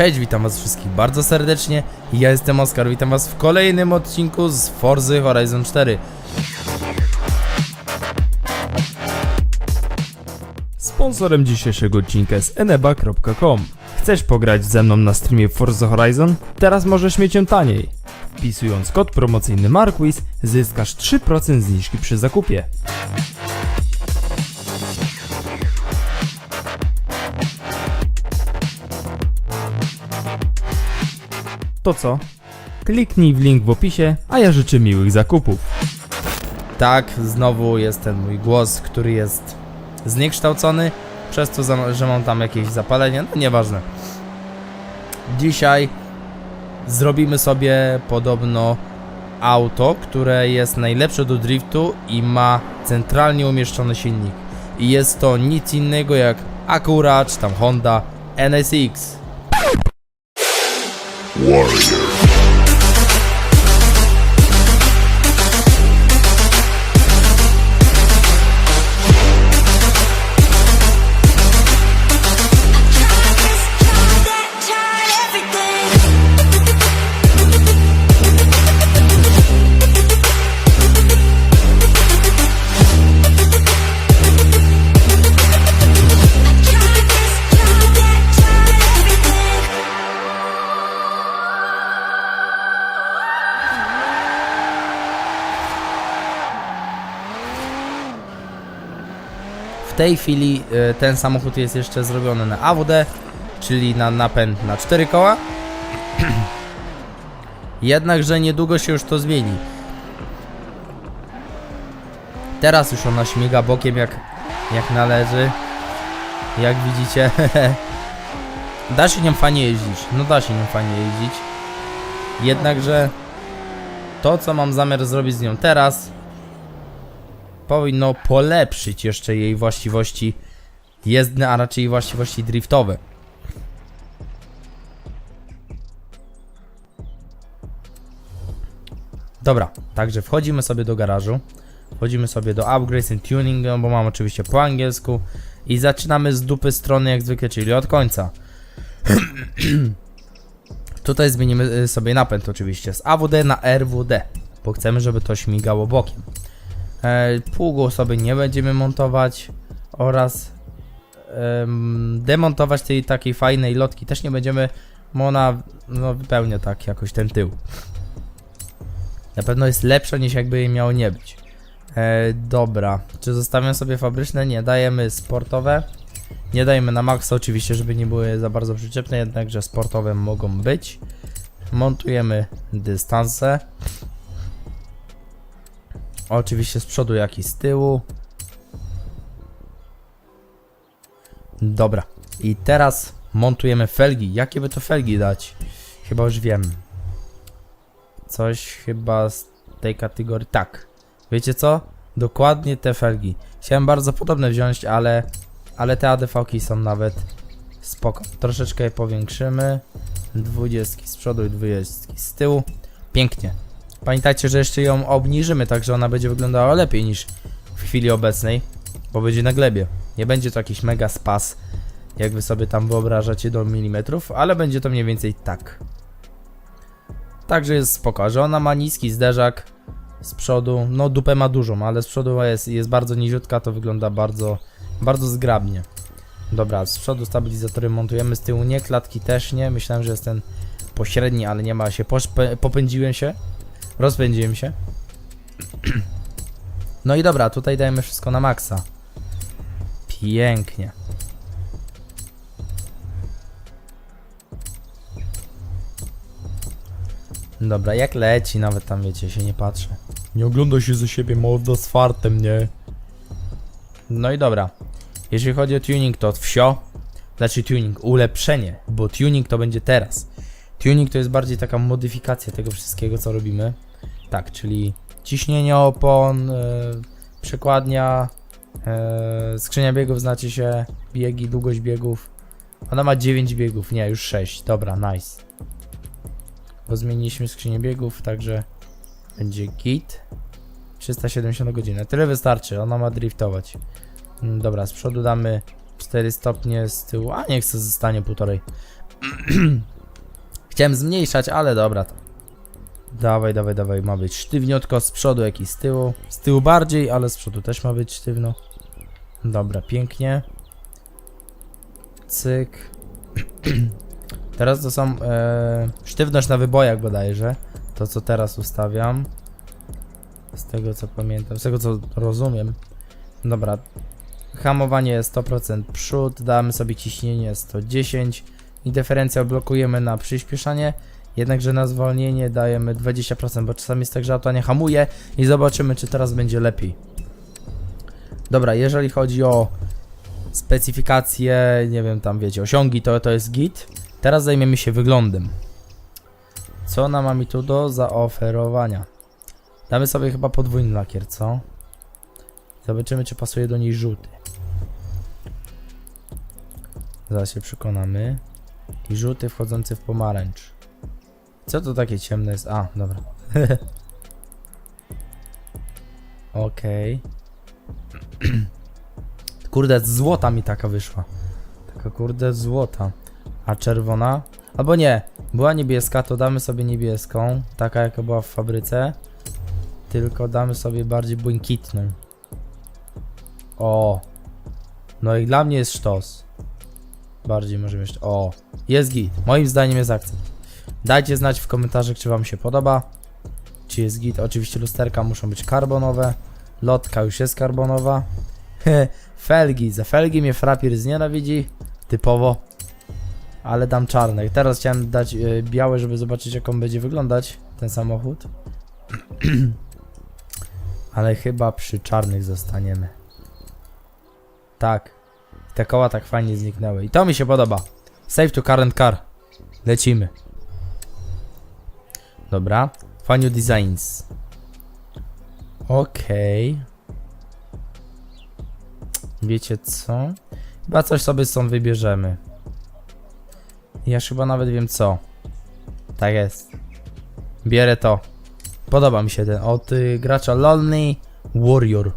Cześć, witam was wszystkich bardzo serdecznie. Ja jestem Oskar, witam was w kolejnym odcinku z Forzy Horizon 4. Sponsorem dzisiejszego odcinka jest eneba.com. Chcesz pograć ze mną na streamie Forza Horizon? Teraz możesz mieć ją taniej. Wpisując kod promocyjny Marquis zyskasz 3% zniżki przy zakupie. To co? Kliknij w link w opisie, a ja życzę miłych zakupów. Tak, znowu jest ten mój głos, który jest zniekształcony, przez to, że mam tam jakieś zapalenie, no nieważne. Dzisiaj zrobimy sobie podobno auto, które jest najlepsze do driftu i ma centralnie umieszczony silnik. I jest to nic innego jak Acura czy tam Honda NSX. W tej chwili e, ten samochód jest jeszcze zrobiony na AWD, czyli na napęd na 4 koła. Jednakże niedługo się już to zmieni. Teraz już ona śmiga bokiem jak, jak należy. Jak widzicie. da się nią fajnie jeździć. No da się nią fajnie jeździć. Jednakże to co mam zamiar zrobić z nią teraz powinno polepszyć jeszcze jej właściwości jezdne, a raczej właściwości driftowe. Dobra, także wchodzimy sobie do garażu. Wchodzimy sobie do Upgrades and Tuning, bo mam oczywiście po angielsku. I zaczynamy z dupy strony jak zwykle, czyli od końca. Tutaj zmienimy y, sobie napęd oczywiście z AWD na RWD, bo chcemy, żeby to śmigało bokiem. E, pługu sobie nie będziemy montować oraz em, demontować tej takiej fajnej lotki też nie będziemy, bo ona no, wypełnia tak jakoś ten tył. Na pewno jest lepsza niż jakby jej miało nie być. E, dobra, czy zostawiam sobie fabryczne? Nie, dajemy sportowe. Nie dajemy na maksa oczywiście, żeby nie były za bardzo przyczepne, jednakże sportowe mogą być. Montujemy dystanse. Oczywiście z przodu, jak i z tyłu. Dobra. I teraz montujemy felgi. Jakie by to felgi dać? Chyba już wiem. Coś chyba z tej kategorii. Tak. Wiecie co? Dokładnie te felgi. Chciałem bardzo podobne wziąć, ale ale te ADV-ki są nawet spoko. Troszeczkę je powiększymy. 20 z przodu i 20 z tyłu. Pięknie. Pamiętajcie, że jeszcze ją obniżymy, tak że ona będzie wyglądała lepiej niż w chwili obecnej, bo będzie na glebie. Nie będzie to jakiś mega spas, jak wy sobie tam wyobrażacie do milimetrów, ale będzie to mniej więcej tak. Także jest spoko, że ona ma niski zderzak z przodu, no dupę ma dużą, ale z przodu jest, jest bardzo niziutka, to wygląda bardzo, bardzo zgrabnie. Dobra, z przodu stabilizatory montujemy, z tyłu nie, klatki też nie, myślałem, że jest ten pośredni, ale nie ma się, popędziłem się. Rozpędziłem się. No i dobra, tutaj dajemy wszystko na maksa. Pięknie. Dobra, jak leci, nawet tam wiecie, się nie patrzę. Nie ogląda się ze siebie mordo z fartem, nie? No i dobra. Jeżeli chodzi o tuning, to wsio. Znaczy tuning, ulepszenie, bo tuning to będzie teraz. Tuning to jest bardziej taka modyfikacja tego wszystkiego, co robimy. Tak, czyli ciśnienie opon, e, przekładnia, e, skrzynia biegów, znacie się, biegi, długość biegów. Ona ma 9 biegów, nie, już 6. Dobra, nice. Bo zmieniliśmy skrzynię biegów, także będzie git. 370 godzin. Tyle wystarczy, ona ma driftować. Mm, Dobra, z przodu damy 4 stopnie, z tyłu, a niech se zostanie półtorej. Chciałem zmniejszać, ale dobra. To. Dawaj, dawaj, dawaj, ma być sztywniutko z przodu, jak i z tyłu. Z tyłu bardziej, ale z przodu też ma być sztywno. Dobra, pięknie. Cyk. teraz to są e, sztywność na wybojach bodajże. To co teraz ustawiam. Z tego co pamiętam, z tego co rozumiem. Dobra. Hamowanie 100% przód, damy sobie ciśnienie 110 i dyferencjał blokujemy na przyspieszanie. Jednakże na zwolnienie dajemy 20%, bo czasami jest tak, że auto nie hamuje i zobaczymy, czy teraz będzie lepiej. Dobra, jeżeli chodzi o specyfikacje, nie wiem, tam wiecie, osiągi, to, to jest git. Teraz zajmiemy się wyglądem. Co ona ma mi tu do zaoferowania? Damy sobie chyba podwójny lakier, co? Zobaczymy, czy pasuje do niej żółty. Zaraz się przekonamy. I żółty wchodzący w pomarańcz. Co to takie ciemne jest? A, dobra. Okej. Kurde, złota mi taka wyszła. Taka kurde złota. A czerwona? Albo nie. Była niebieska, to damy sobie niebieską. Taka jaka była w fabryce. Tylko damy sobie bardziej błękitną. O. No i dla mnie jest sztos. Bardziej możemy jeszcze. O. Jest git. Moim zdaniem jest akcent. Dajcie znać w komentarzach, czy wam się podoba. Czy jest git. Oczywiście lusterka muszą być karbonowe. Lotka już jest karbonowa. felgi. Za felgi mnie frapir znienawidzi. Typowo. Ale dam czarne. Teraz chciałem dać e, białe, żeby zobaczyć jak on będzie wyglądać. Ten samochód. Ale chyba przy czarnych zostaniemy. Tak. Te koła tak fajnie zniknęły. I to mi się podoba. Save to current car. Lecimy. Dobra. Find designs. Okej. Wiecie co? Chyba coś sobie stąd wybierzemy. Ja już chyba nawet wiem co. Tak jest. Bierę to. Podoba mi się ten od y, gracza Lonely Warrior.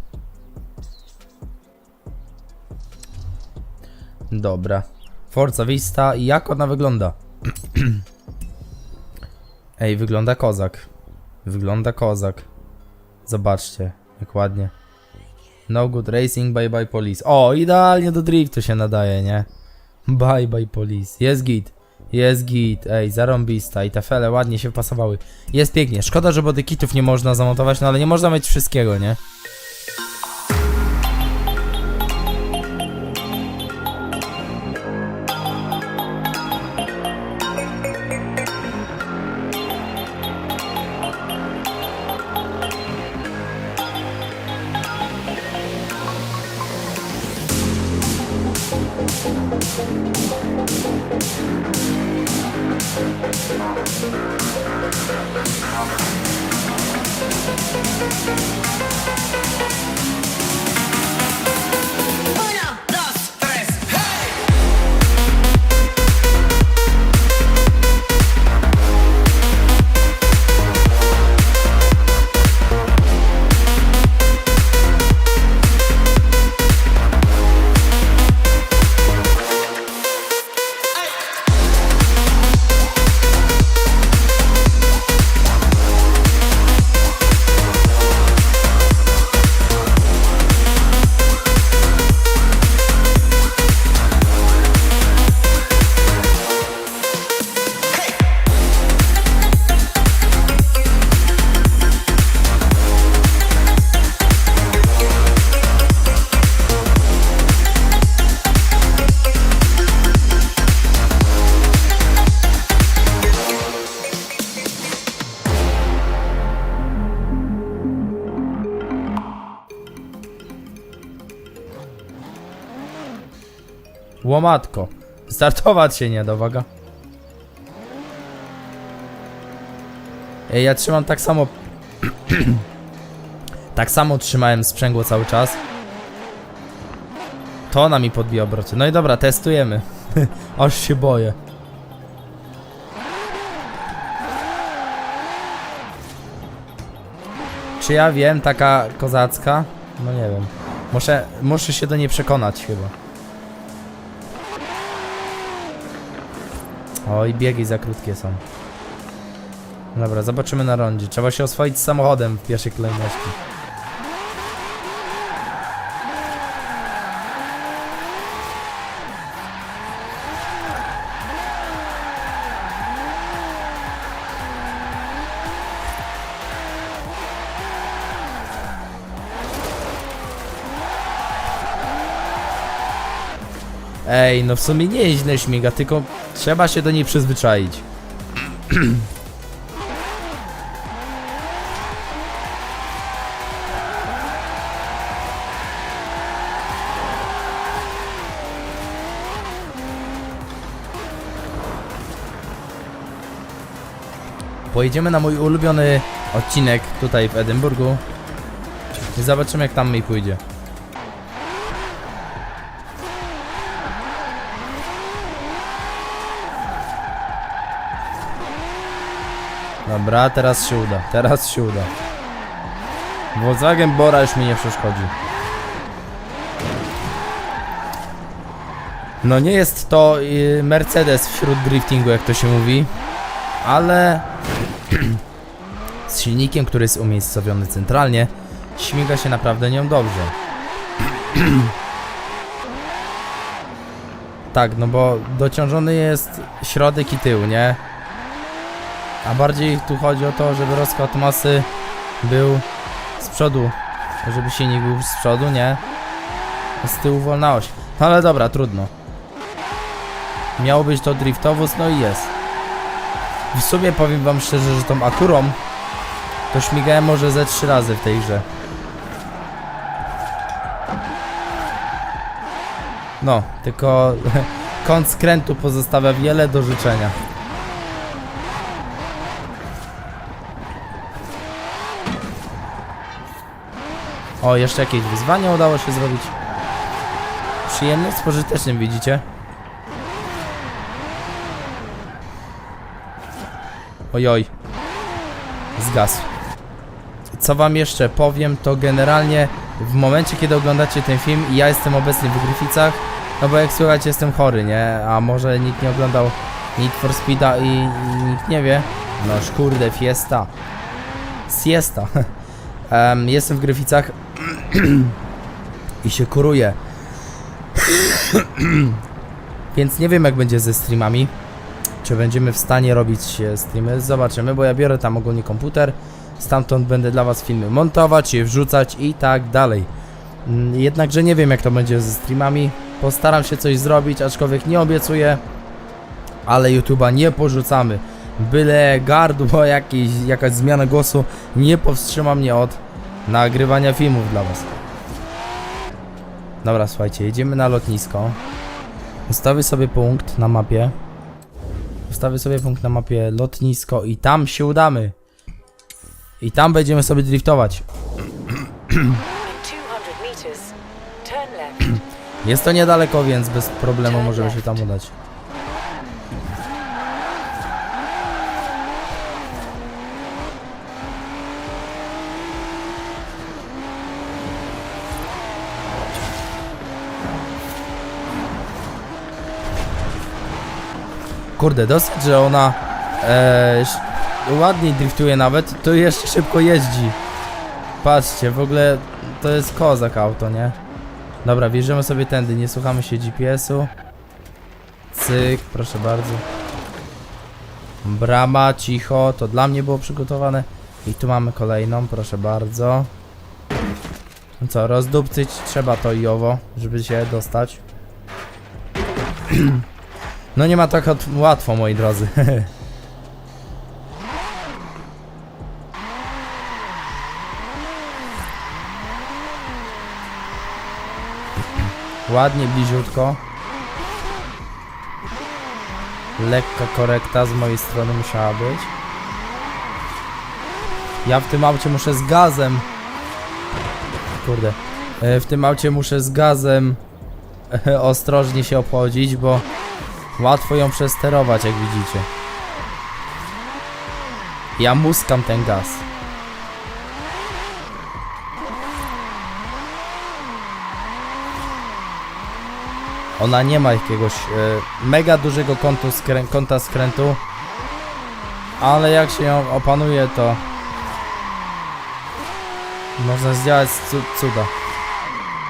Dobra. Forza Vista jak ona wygląda? Ej, wygląda kozak. Wygląda kozak. Zobaczcie, jak ładnie. No good racing, bye bye police. O, idealnie do driftu się nadaje, nie? Bye bye police. Jest git. Jest git. Ej, zarąbista. I te fele ładnie się wpasowały. Jest pięknie. Szkoda, że bodykitów nie można zamontować, no ale nie można mieć wszystkiego, nie? Łomatko. Startować się nie da, uwaga. Ej, ja trzymam tak samo... tak samo trzymałem sprzęgło cały czas. To ona mi podbija obroty. No i dobra, testujemy. Aż się boję. Czy ja wiem, taka kozacka? No nie wiem. Muszę, muszę się do niej przekonać chyba. Oj, biegi za krótkie są. Dobra, zobaczymy na rondzie. Trzeba się oswoić z samochodem w pierwszej kolejności. Ej, no w sumie nie jest źle śmiga, tylko trzeba się do niej przyzwyczaić. Pojedziemy na mój ulubiony odcinek tutaj w Edynburgu i zobaczymy jak tam mi pójdzie. Dobra, teraz się uda, teraz się uda. Volkswagen Bora już mi nie przeszkodzi. No nie jest to y, Mercedes wśród driftingu, jak to się mówi, ale z silnikiem, który jest umiejscowiony centralnie, śmiga się naprawdę nią dobrze. tak, no bo dociążony jest środek i tył, nie? A bardziej tu chodzi o to, żeby rozkład masy był z przodu, żeby silnik był z przodu, nie? Z tyłu wolna oś. No ale dobra, trudno. Miało być to driftowóz, no i jest. W sumie powiem wam szczerze, że tą Akurą to śmigałem może ze trzy razy w tej grze. No, tylko kąt skrętu pozostawia wiele do życzenia. O, jeszcze jakieś wyzwanie udało się zrobić. Przyjemne z pożytecznym, widzicie? Ojoj. Zgasł. Co wam jeszcze powiem, to generalnie w momencie, kiedy oglądacie ten film i ja jestem obecny w Gryficach, no bo jak słychać jestem chory, nie? A może nikt nie oglądał Need for Speeda i, nikt nie wie? No kurde, fiesta. Siesta. Em, jestem w Gryficach i się kuruję. Więc nie wiem jak będzie ze streamami. Czy będziemy w stanie robić e, streamy? Zobaczymy, bo ja biorę tam ogólnie komputer. Stamtąd będę dla was filmy montować, je wrzucać i tak dalej. Mm, Jednakże nie wiem jak to będzie ze streamami. Postaram się coś zrobić, aczkolwiek nie obiecuję. Ale YouTube'a nie porzucamy. Byle gardło, jakiś, jakaś zmiana głosu nie powstrzyma mnie od nagrywania filmów dla was. Dobra, słuchajcie, jedziemy na lotnisko. Ustawię sobie punkt na mapie. Ustawię sobie punkt na mapie lotnisko i tam się udamy. I tam będziemy sobie driftować. In 200 meters, turn left. Jest to niedaleko, więc bez problemu możemy się tam udać. Kurde, dosyć, że ona e, ładniej driftuje nawet, to jeszcze szybko jeździ. Patrzcie, w ogóle to jest kozak auto, nie? Dobra, wjeżdżamy sobie tędy, nie słuchamy się GPS-u. Cyk, proszę bardzo. Brama, cicho, to dla mnie było przygotowane. I tu mamy kolejną, proszę bardzo. No co, rozdupcyć trzeba to i owo, żeby się dostać. No nie ma tak łatwo, moi drodzy. Ładnie, bliziutko. Lekka korekta z mojej strony musiała być. Ja w tym aucie muszę z gazem. Kurde. E, W tym aucie muszę z gazem ostrożnie się obchodzić, bo łatwo ją przesterować, jak widzicie. Ja muskam ten gaz. Ona nie ma jakiegoś e, mega dużego kątu skrę kąta skrętu, ale jak się ją opanuje, to można zdziałać cu cuda.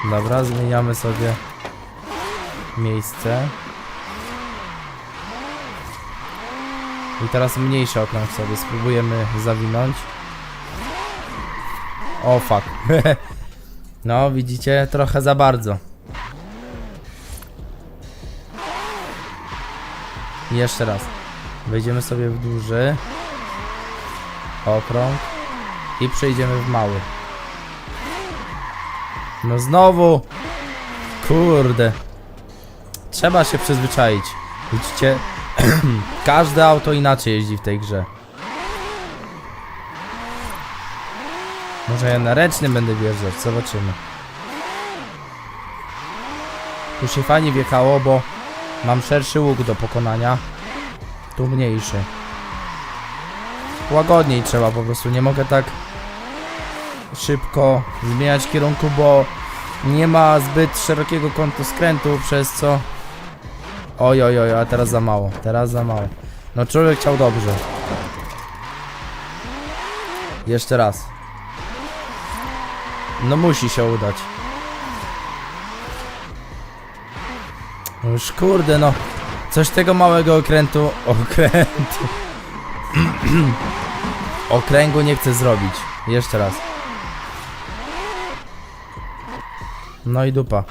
Dobra, zmieniamy sobie miejsce. I teraz mniejszy okrąg sobie spróbujemy zawinąć. O fuck. no, widzicie, trochę za bardzo. Jeszcze raz. Wejdziemy sobie w duży okrąg i przejdziemy w mały. No znowu! Kurde. Trzeba się przyzwyczaić. Widzicie? Każde auto inaczej jeździ w tej grze. Może ja na ręcznym będę wjeżdżać, zobaczymy. Tu się fajnie wjechało, bo mam szerszy łuk do pokonania. Tu mniejszy. Łagodniej trzeba po prostu, nie mogę tak szybko zmieniać kierunku, bo nie ma zbyt szerokiego kątu skrętu, przez co... Oj, oj, oj, a teraz za mało, teraz za mało. No człowiek chciał dobrze. Jeszcze raz. No musi się udać. No Już kurde no. Coś tego małego okrętu. Okrętu. Okręgu nie chcę zrobić. Jeszcze raz. No i dupa.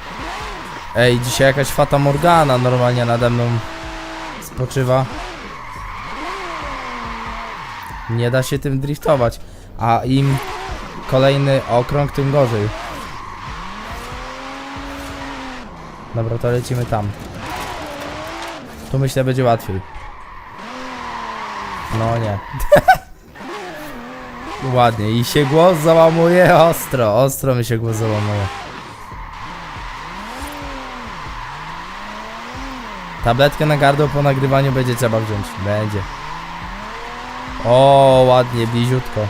Ej, dzisiaj jakaś Fata Morgana normalnie nade mną spoczywa. Nie da się tym driftować. A im kolejny okrąg, tym gorzej. Dobra, to lecimy tam. Tu myślę będzie łatwiej. No nie. Ładnie. I się głos załamuje ostro. Ostro mi się głos załamuje. Tabletkę na gardło po nagrywaniu będzie trzeba wziąć. Będzie. O, ładnie, bliziutko.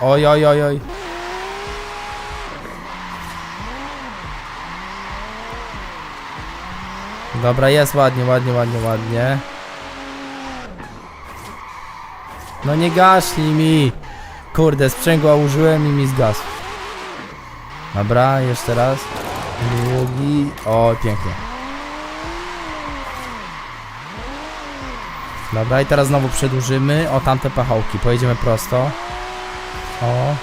Oj, oj, oj, oj. Dobra, jest ładnie, ładnie, ładnie, ładnie. No nie gaśnij mi! Kurde, sprzęgła użyłem i mi zgasł. Dobra, jeszcze raz. Drugi. O, pięknie. Dobra, i teraz znowu przedłużymy o tamte pachołki. Pojedziemy prosto. O.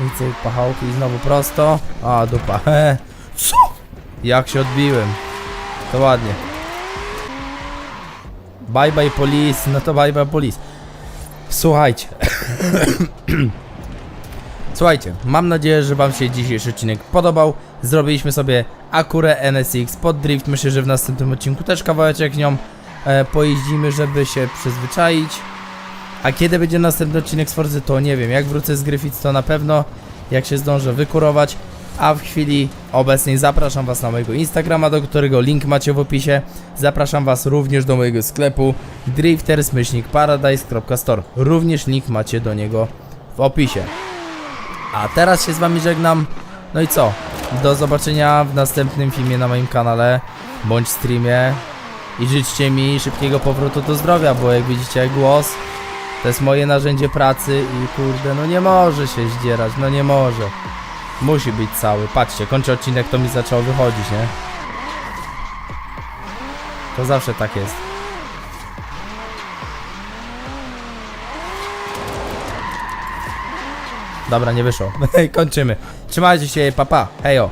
I pachołki i znowu prosto. A, dupa. Co? Jak się odbiłem. To ładnie. Bye bye police, no to bye bye police. Słuchajcie. Słuchajcie, mam nadzieję, że Wam się dzisiejszy odcinek podobał. Zrobiliśmy sobie Acurę NSX pod drift. Myślę, że w następnym odcinku też kawałeczek nią e, pojeździmy, żeby się przyzwyczaić. A kiedy będzie następny odcinek z Forzy, to nie wiem. Jak wrócę z Griffiths, to na pewno. Jak się zdążę wykurować. A w chwili obecnej zapraszam Was na mojego Instagrama, do którego link macie w opisie. Zapraszam Was również do mojego sklepu drifters-paradise.store. Również link macie do niego w opisie. A teraz się z Wami żegnam. No i co? Do zobaczenia w następnym filmie na moim kanale bądź streamie. I życzcie mi szybkiego powrotu do zdrowia, bo jak widzicie głos to jest moje narzędzie pracy i kurde, no nie może się zdzierać, no nie może. Musi być cały. Patrzcie, kończę odcinek, to mi zaczęło wychodzić, nie? To zawsze tak jest. Dobra, nie wyszło. Kończymy. Trzymajcie się, papa. Hejo.